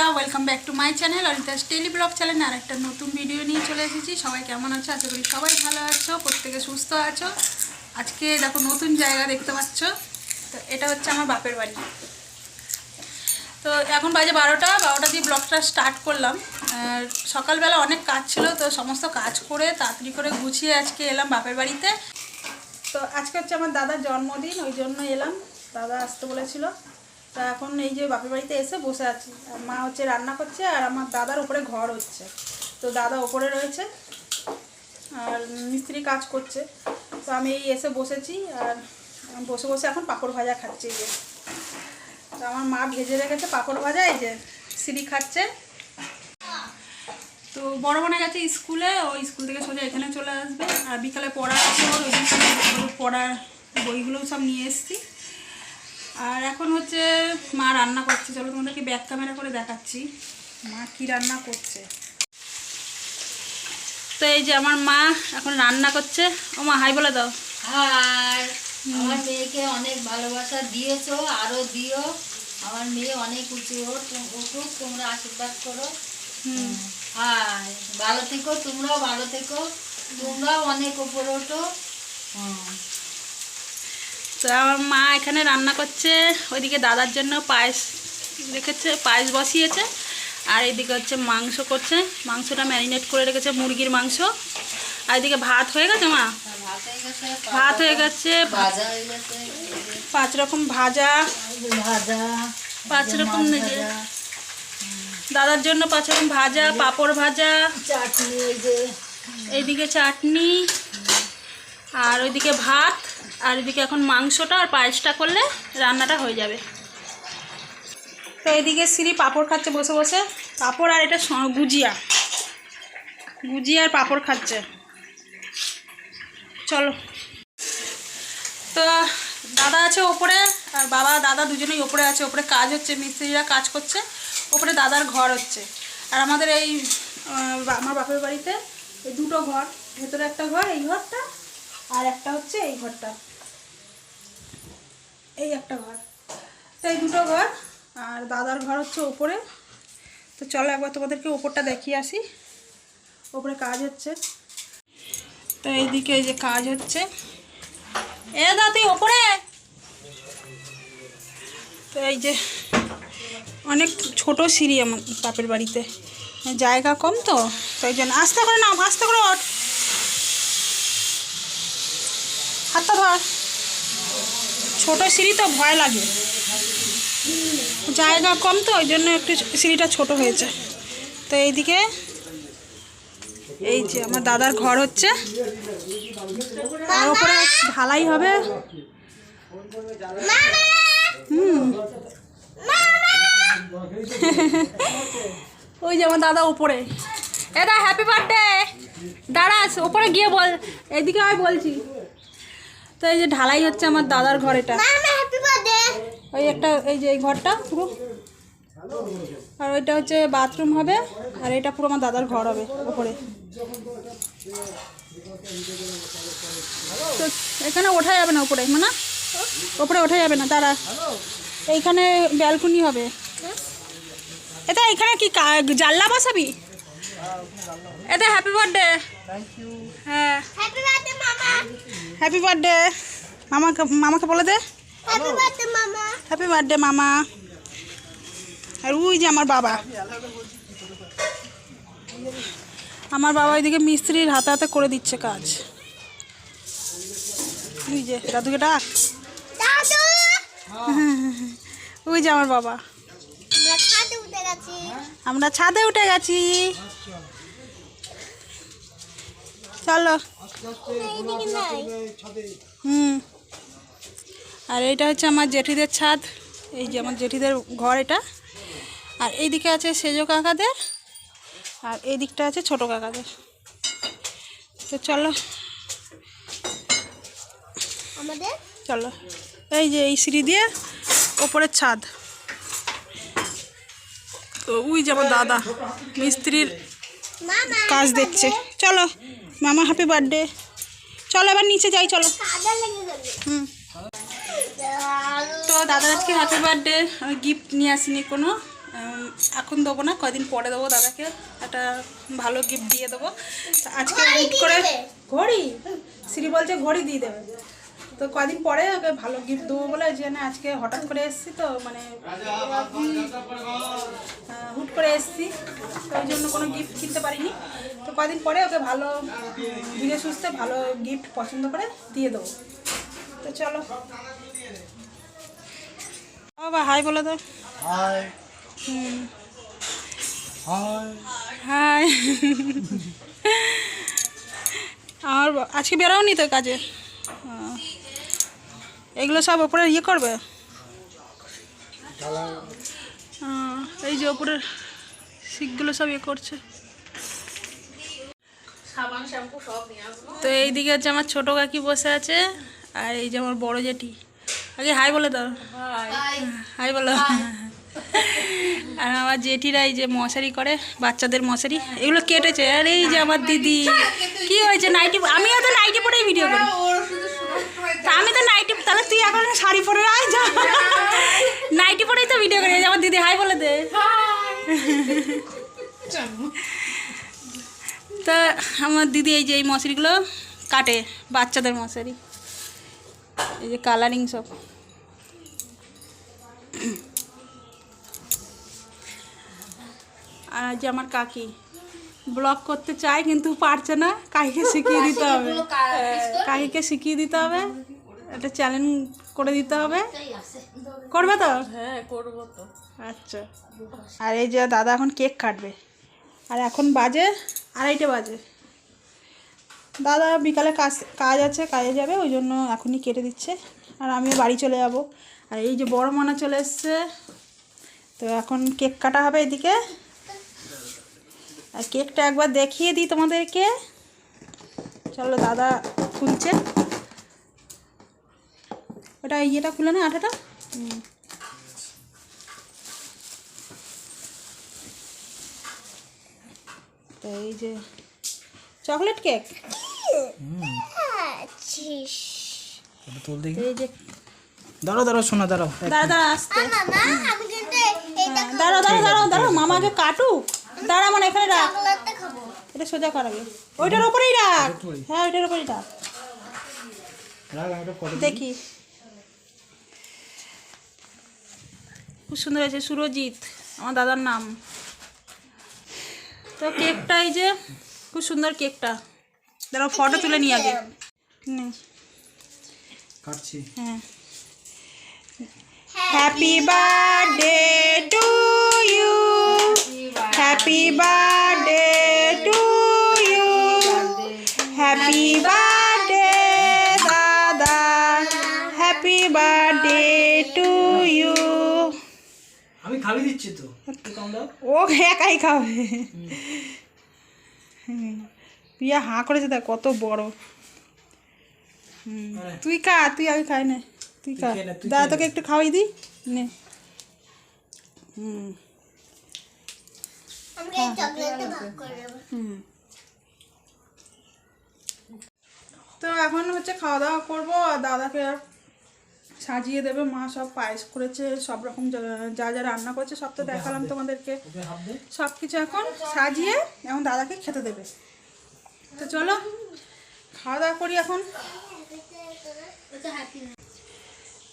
বন্ধুরা welcome back to my channel Arita's tele blog channel আর একটা নতুন ভিডিও নিয়ে চলে এসেছি। সবাই কেমন আছো? আশা করি সবাই ভালো আছো, প্রত্যেকে সুস্থ আছো। আজকে দেখো নতুন জায়গা দেখতে পাচ্ছ। তো এটা হচ্ছে আমার বাপের বাড়ি। তো এখন বাজে বারোটা বারোটা দিয়ে ব্লগটা স্টার্ট করলাম। সকালবেলা অনেক কাজ ছিল, তো সমস্ত কাজ করে তাড়াতাড়ি করে গুছিয়ে আজকে এলাম বাপের বাড়িতে। তো আজকে হচ্ছে আমার দাদার জন্মদিন, ওই জন্য এলাম। দাদা আসতে বলেছিল। তা এখন এই যে বাপের বাড়িতে এসে বসে আছি। মা হচ্ছে রান্না করছে আর আমার দাদার ওপরে ঘর হচ্ছে। তো দাদা ওপরে রয়েছে আর মিস্ত্রি কাজ করছে। তো আমি এই এসে বসেছি আর বসে বসে এখন পাঁপড় ভাজা খাচ্ছি যে। তো আমার মা ভেজে রেখেছে পাঁপড় ভাজা, এই যে সিঁড়ি খাচ্ছে। তো বড় বোনে গেছে স্কুলে, ও স্কুল থেকে সোজা এখানে চলে আসবে। আর বিকালে পড়া আছে ওর পড়ার বইগুলোও সব নিয়ে এসেছি। আর এখন হচ্ছে মা রান্না করছে। চলো তোমাদেরকে ব্যাক ক্যামেরা করে দেখাচ্ছি। মা কি রান্না করছে? তো এই যে আমার মা এখন রান্না করছে। ও মা হাই বলে দাও। আর আমার মেয়েকে অনেক ভালোবাসা দিয়েছ আরও দিও। আমার মেয়ে অনেক উঁচু উঠুক তোমরা আশীর্বাদ করো। হুম। আর ভালো থেকো তোমরাও ভালো থেকো। তোমরাও অনেক উপর ওঠো। তো আমার মা এখানে রান্না করছে। ওইদিকে দাদার জন্য পায়েস রেখেছে পায়েস বসিয়েছে। আর এদিকে হচ্ছে মাংস করছে। মাংসটা ম্যারিনেট করে রেখেছে মুরগির মাংস। আর এদিকে ভাত হয়ে গেছে মা? ভাত হয়ে গেছে পাঁচ রকম ভাজা। ভাজা পাঁচ রকম দাদার জন্য পাঁচ রকম ভাজা পাঁপড় ভাজা। চাটনি এইদিকে চাটনি। আর ওইদিকে ভাত। আর এদিকে এখন মাংসটা আর পায়েসটা করলে রান্নাটা হয়ে যাবে। তো এদিকে সিঁড়ি পাঁপড় খাচ্ছে বসে বসে। পাঁপড় আর এটা গুজিয়া। গুজিয়া আর পাঁপড় খাচ্ছে। চলো। তো দাদা আছে ওপরে আর বাবা, দাদা দুজনেই ওপরে আছে। ওপরে কাজ হচ্ছে, মিস্ত্রিরা কাজ করছে। ওপরে দাদার ঘর হচ্ছে। আর আমাদের এই আমার বাপের বাড়িতে এই দুটো ঘর, ভেতরে একটা ঘর, এই ঘরটা আর একটা হচ্ছে এই ঘরটা। এই একটা ঘর। তো এই দুটো ঘর, আর দাদার ঘর হচ্ছে ওপরে। তো চলো একবার তোমাদেরকে ওপরটা দেখিয়ে আসি। ওপরে কাজ হচ্ছে। তো এইদিকে এই যে কাজ হচ্ছে। এ দা, তুই ওপরে? তো এই যে অনেক ছোট সিঁড়ি আমার বাপের বাড়িতে। জায়গা কম তো, তাই জন্য। আস্তে করে নাম আস্তে করে ওঠ হাতটা ধর। ছোট সিঁড়ি তো ভয় লাগে। জায়গা কম তো, ওই জন্য একটু সিঁড়িটা ছোট হয়েছে। তো এইদিকে এই যে আমার দাদার ঘর হচ্ছে। আর ওপরে ঢালাই হবে। হুম। ওই যে আমার দাদা উপরে। এটা হ্যাপি বার্থডে দাঁড়াস ওপরে গিয়ে বল। এদিকে আমি বলছি। তো এই যে ঢালাই হচ্ছে আমার দাদার ঘর এটা। ওই একটা এই যে এই ঘরটা পুরো। আর ওইটা হচ্ছে বাথরুম হবে আর এটা পুরো আমার দাদার ঘর হবে ওপরে। তো এখানে ওঠা যাবে না উপরে মানে? ওপরে ওঠা যাবে না তারা এইখানে ব্যালকনি হবে। এটা এখানে কি জানলা বসাবি? এটা হ্যাপি বার্থডে হ্যাঁ। হ্যাপি বার্থডে মামাকে মামাকে বলে দে। হ্যাপি বার্থডে মামা। আর ওই যে আমার বাবা। আমার বাবা ওইদিকে মিস্ত্রির হাতে হাতে করে দিচ্ছে কাজ। ওই যে দাদুকে ডাক। ওই যে আমার বাবা। আমরা ছাদে উঠে গেছি। চলো। হুম। আর এইটা হচ্ছে আমার জেঠিদের ছাদ। এই যে আমার জেঠিদের ঘর এটা। আর এইদিকে আছে সেজো কাকাদের। আর এই দিকটা আছে ছোট কাকাদের। তো চলো। আমাদের? চলো। এই যে এই সিঁড়ি দিয়ে ওপরের ছাদ। তো ওই যে আমার দাদা মিস্ত্রির কাজ দেখছে। চলো। মামা হ্যাপি বার্থডে চলো এবার নিচে যাই চলো। হুম। তো দাদা আজকে হ্যাপি বার্থডে আমি গিফট নিয়ে আসিনি কোনো। এখন দেবো না কয়দিন পরে দেবো দাদাকে। একটা ভালো গিফট দিয়ে দেবো। আজকে করে ঘড়ি? শ্রী বলছে ঘড়ি দিয়ে দেবে। তো কদিন পরে ওকে ভালো গিফট দেবো বলে যে না আজকে হঠাৎ করে এসেছি তো মানে আহ, হুট করে এসেছি তো ওই জন্য কোনো গিফট কিনতে পারিনি। তো কদিন পরে ওকে ভালো ধীরে সুস্থে ভালো গিফট পছন্দ করে দিয়ে দেবো। তো চলো। বাবা হাই বলে দাও। হাই আর আজকে বেরোনি তো কাজে। এগুলো সব ওপরে ইয়ে করবে? এই যে ওপরের শিখগুলো সব ইয়ে করছে। তো এই দিকে হচ্ছে আমার ছোটো কাকি বসে আছে আর এই যে আমার বড় জেঠি। আগে হাই বলে দাও। হাই। বলো। আর আমার জেঠিরা এই যে মশারি করে বাচ্চাদের মশারি এগুলো কেটেছে। আর এই যে আমার দিদি কি হয়েছে? নাইটি আমিও তো নাইটি পরেই ভিডিও করি। শাড়ি পরে আয় যা। নাইটি পরেই তো ভিডিও করি আমার দিদি হাই বলে দে। তা আমার দিদি এই যে এই মশারিগুলো কাটে বাচ্চাদের মশারি। এই যে কালারিং সব। আর আজ আমার কাকি ব্লগ করতে চায় কিন্তু পারছে না কাকিকে শিখিয়ে দিতে হবে। কাকিকে শিখিয়ে দিতে হবে। একটা চ্যালেঞ্জ করে দিতে হবে? করবে তো? হ্যাঁ করব তো। আচ্ছা। আর এই যে দাদা এখন কেক কাটবে। আর এখন বাজে আড়াইটে বাজে। দাদা বিকালে কাজ কাজ আছে কাজে যাবে ওই জন্য এখনই কেটে দিচ্ছে। আর আমিও বাড়ি চলে যাব। আর এই যে বড় মানা চলে এসছে। তো এখন কেক কাটা হবে এদিকে। আর কেকটা একবার দেখিয়ে দিই তোমাদেরকে। চলো দাদা খুলছে। ওটা ইয়েটা খুলে না আঠাটা তো এই যে চকলেট কেক আছিস এটা তুল দেখি। এই যে দাঁড়াও দাঁড়াও শোনা দাঁড়াও দাঁড়া দাঁড়া আসতে। মামা আমি কিন্তু এটা দাঁড়া দাঁড়া দাঁড়া দাঁড়া মামাকে কাটুক। দাঁড়া মানে এখানে রাখ। এটা সোজা করাবে ওইটার ওপরেই রাখ। হ্যাঁ ওইটার ওপরেই রাখ। দেখি। খুব সুন্দর আছে সুরজিৎ আমার দাদার নাম। তো কেকটা এই যে খুব সুন্দর কেকটা। দাঁড়াও ফটো তুলে নিয়ে আগে। কাটছি। হ্যাঁ। Happy birthday to you happy birthday to you happy birthday খাবি দিচ্ছি তো। ও একাই খাবে। পিয়া হাঁ করেছে দেখ কত বড়। হুম। তুই খা তুই আগে খাই নে। তুই খা। দাদা তোকে একটু খাওয়াই দি নে। হুম। হুম। তো এখন হচ্ছে খাওয়া দাওয়া করব আর দাদাকে সাজিয়ে দেবে মা সব পায়েস করেছে সব রকম যা- যা রান্না করেছে সব তো দেখালাম তোমাদেরকে। সব কিছু এখন সাজিয়ে এখন দাদাকে খেতে দেবে। তো চলো খাওয়া দাওয়া করি এখন।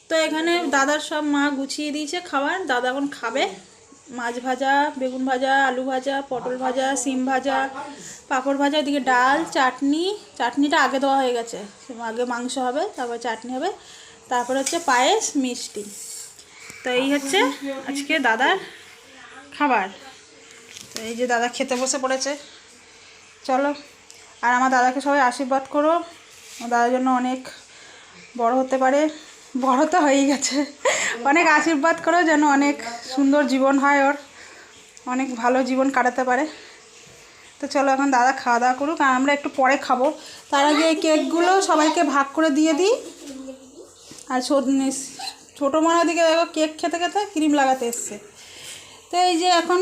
তো এখানে দাদার সব মা গুছিয়ে দিয়েছে খাবার দাদা এখন খাবে। মাছ ভাজা বেগুন ভাজা আলু ভাজা পটল ভাজা সিম ভাজা পাঁপড় ভাজা ওদিকে ডাল চাটনি। চাটনিটা আগে দেওয়া হয়ে গেছে। আগে মাংস হবে তারপর চাটনি হবে। তারপর হচ্ছে পায়েস, মিষ্টি। তো এই হচ্ছে আজকে দাদার খাবার। তো এই যে দাদা খেতে বসে পড়েছে। চলো, আর আমার দাদাকে সবাই আশীর্বাদ করো। দাদার জন্য অনেক বড় হতে পারে। বড় তো হয়েই গেছে। অনেক আশীর্বাদ করো যেন অনেক সুন্দর জীবন হয় ওর। অনেক ভালো জীবন কাটাতে পারে। তো চলো এখন দাদা খাওয়া দাওয়া করুক, আর আমরা একটু পরে খাব। তার আগে এই কেকগুলো সবাইকে ভাগ করে দিয়ে দিই। আর ছোটো মনে দিকে দেখো কেক খেতে খেতে ক্রিম লাগাতে এসছে। তো এই যে এখন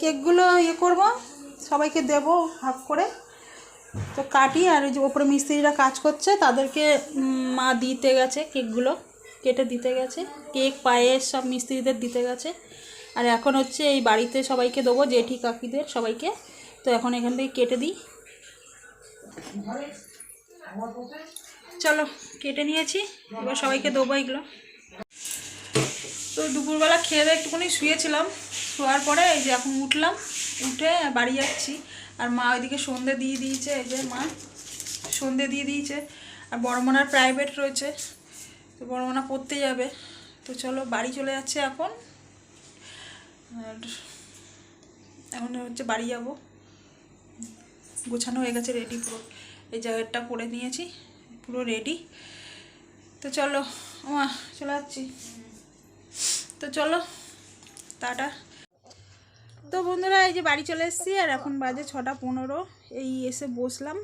কেকগুলো ইয়ে করব, সবাইকে দেব হাফ করে। তো কাটি, আর ওই যে ওপরে মিস্ত্রিরা কাজ করছে, তাদেরকে মা দিতে গেছে কেকগুলো, কেটে দিতে গেছে। কেক, পায়েস সব মিস্ত্রিদের দিতে গেছে। আর এখন হচ্ছে এই বাড়িতে সবাইকে দেবো, জেঠি কাকিদের সবাইকে। তো এখন এখান থেকে কেটে দিই। চলো, কেটে নিয়েছি। এবার সবাইকে দেবো এগুলো। তো দুপুরবেলা খেয়ে দিয়ে একটুখানি শুয়েছিলাম। শোয়ার পরে এই যে এখন উঠলাম, উঠে বাড়ি যাচ্ছি। আর মা ওইদিকে সন্ধে দিয়ে দিয়েছে, এই যে মা সন্ধে দিয়ে দিয়েছে। আর বড়মনার প্রাইভেট রয়েছে, তো বড়মনা পড়তে যাবে। তো চলো, বাড়ি চলে যাচ্ছে এখন। আর এখন হচ্ছে বাড়ি যাব। গোছানো হয়ে গেছে রেডি পুরো। এই জ্যাকেটটা পরে নিয়েছি। পুরো রেডি তো চলো মা চলে যাচ্ছি। তো চলো, টাটা। তো বন্ধুরা, এই যে বাড়ি চলে এসেছি, আর এখন বাজে ছটা পনেরো। এই এসে বসলাম।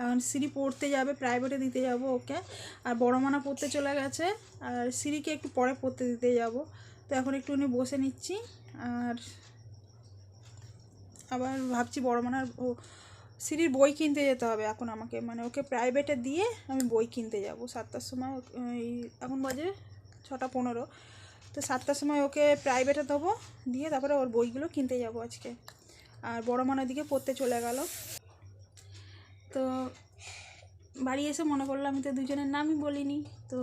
এখন সিঁড়ি পড়তে যাবে প্রাইভেটে দিতে যাব ওকে। আর বড় মানা পড়তে চলে গেছে, আর সিঁড়িকে একটু পরে পড়তে দিতে যাব। তো এখন একটু উনি বসে নিচ্ছি, আর আবার ভাবছি বড় মানার ও সিঁড়ির বই কিনতে যেতে হবে এখন আমাকে। মানে ওকে প্রাইভেটে দিয়ে আমি বই কিনতে যাব। সাতটার সময় এই এখন বাজে ছটা পনেরো। তো সাতটার সময় ওকে প্রাইভেটে দেবো, দিয়ে তারপরে ওর বইগুলো কিনতে যাব আজকে। আর বড় মানের দিকে পড়তে চলে গেল। তো বাড়ি এসে মনে করল আমি তো দুজনের নামই বলিনি। তো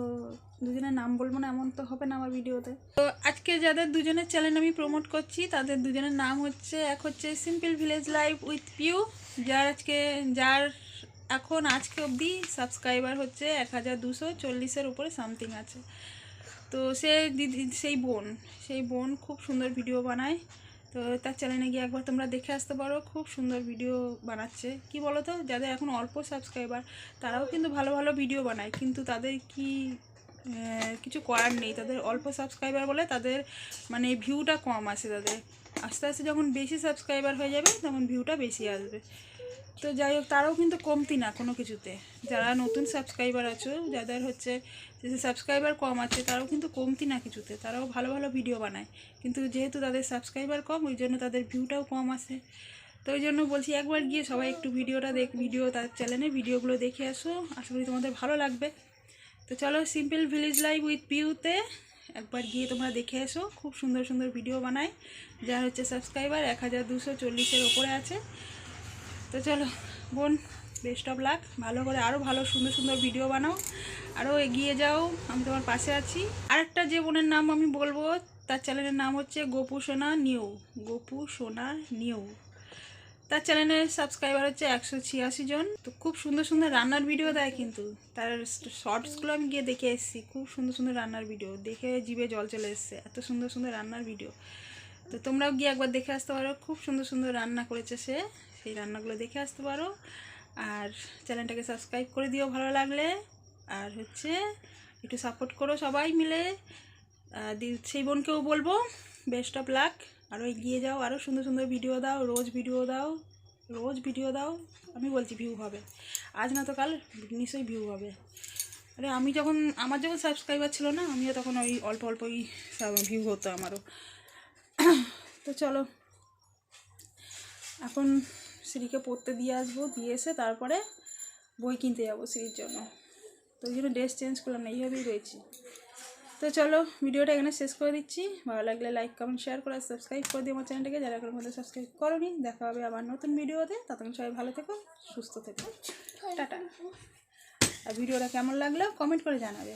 দুজনের নাম বলব না, এমন তো হবে না আমার ভিডিওতে। তো আজকে যাদের দুজনের চ্যানেল আমি প্রমোট করছি, তাদের দুজনের নাম হচ্ছে, এক হচ্ছে simple village life with Piu যার আজকে, যার এখন আজকে অবধি সাবস্ক্রাইবার হচ্ছে এক হাজার দুশো চল্লিশের উপরে সামথিং আছে। তো সে দিদি, সেই বোন সেই বোন খুব সুন্দর ভিডিও বানায়। তো তার চ্যানেলে গিয়ে একবার তোমরা দেখে আসতে পারো, খুব সুন্দর ভিডিও বানাচ্ছে। কি বলো তো যাদের এখন অল্প সাবস্ক্রাইবার তারাও কিন্তু ভালো ভালো ভিডিও বানায়, কিন্তু তাদের কি কিছু করার নেই। তাদের অল্প সাবস্ক্রাইবার বলে তাদের মানে ভিউটা কম আসে তাদের। আস্তে আস্তে যখন বেশি সাবস্ক্রাইবার হয়ে যাবে, তখন ভিউটা বেশি আসবে। তো যাই হোক, তারাও কিন্তু কমতি না কোনো কিছুতে। যারা নতুন সাবস্ক্রাইবার আছো, যাদের হচ্ছে যে সাবস্ক্রাইবার কম আছে, তারাও কিন্তু কমতি না কিছুতে। তারাও ভালো ভালো ভিডিও বানায়। কিন্তু যেহেতু তাদের সাবস্ক্রাইবার কম, ওই জন্য তাদের ভিউটাও কম আসে। তো ওই জন্য বলছি একবার গিয়ে সবাই একটু ভিডিওটা দেখ ভিডিও তার চ্যানেলে ভিডিওগুলো দেখে আসো। আশা করি তোমাদের ভালো লাগবে। তো চলো সিম্পল ভিলেজ লাইফ উইথ পিউতে একবার গিয়ে তোমরা দেখে এসো। খুব সুন্দর সুন্দর ভিডিও বানায়। যার হচ্ছে সাবস্ক্রাইবার এক হাজার দুশো চল্লিশের ওপরে আছে। তো চলো, বোন বেস্ট অফ লাক ভালো করে আরও ভালো, সুন্দর সুন্দর ভিডিও বানাও। আরও এগিয়ে যাও, আমি তোমার পাশে আছি। আরেকটা যে বোনের নাম আমি বলব, তার চ্যানেলের নাম হচ্ছে গোপু সোনা নিউ। গোপু সোনা নিউ। তার চ্যানেলের সাবস্ক্রাইবার হচ্ছে একশো ছিয়াশি জন। তো খুব সুন্দর সুন্দর রান্নার ভিডিও দেয় কিন্তু। তার শর্টসগুলো আমি গিয়ে দেখে এসেছি। খুব সুন্দর সুন্দর রান্নার ভিডিও দেখে জিভে জল চলে এসছে। এত সুন্দর সুন্দর রান্নার ভিডিও তো তোমরাও গিয়ে একবার দেখে আসতে পারো। খুব সুন্দর সুন্দর রান্না করেছে সে। সেই রান্নাগুলো দেখে আসতে পারো। আর চ্যানেলটাকে সাবস্ক্রাইব করে দিও ভালো লাগলে। আর হচ্ছে একটু সাপোর্ট করো সবাই মিলে। সেই বোনকেও বলব বেস্ট অফ লাক আরও এগিয়ে যাও আরও সুন্দর সুন্দর ভিডিও দাও, রোজ ভিডিও দাও, রোজ ভিডিও দাও। আমি বলছি ভিউ হবে। আজ না তো কাল, নিশ্চয়ই ভিউ হবে। আরে আমি যখন, আমার যখন সাবস্ক্রাইবার ছিল না, আমিও তখন ওই অল্প অল্পই ভিউ হতো আমারও। তো চলো। এখন শ্রীকে পড়তে দিয়ে আসব, দিয়ে এসে তারপরে বই কিনতে যাব শ্রীর জন্য। তো ওই জন্য ড্রেস চেঞ্জ করলাম না, এইভাবেই রয়েছি। তো চলো ভিডিওটা এখানে শেষ করে দিচ্ছি। ভালো লাগলে লাইক কমেন্ট শেয়ার করে সাবস্ক্রাইব করে দিও আমার চ্যানেলটাকে। যারা এখনও মধ্যে সাবস্ক্রাইব করোনি, দেখা হবে আবার নতুন ভিডিওতে। ততক্ষণ সবাই ভালো থেকো, সুস্থ থেকো। টাটা। আর ভিডিওটা কেমন লাগল কমেন্ট করে জানাবে।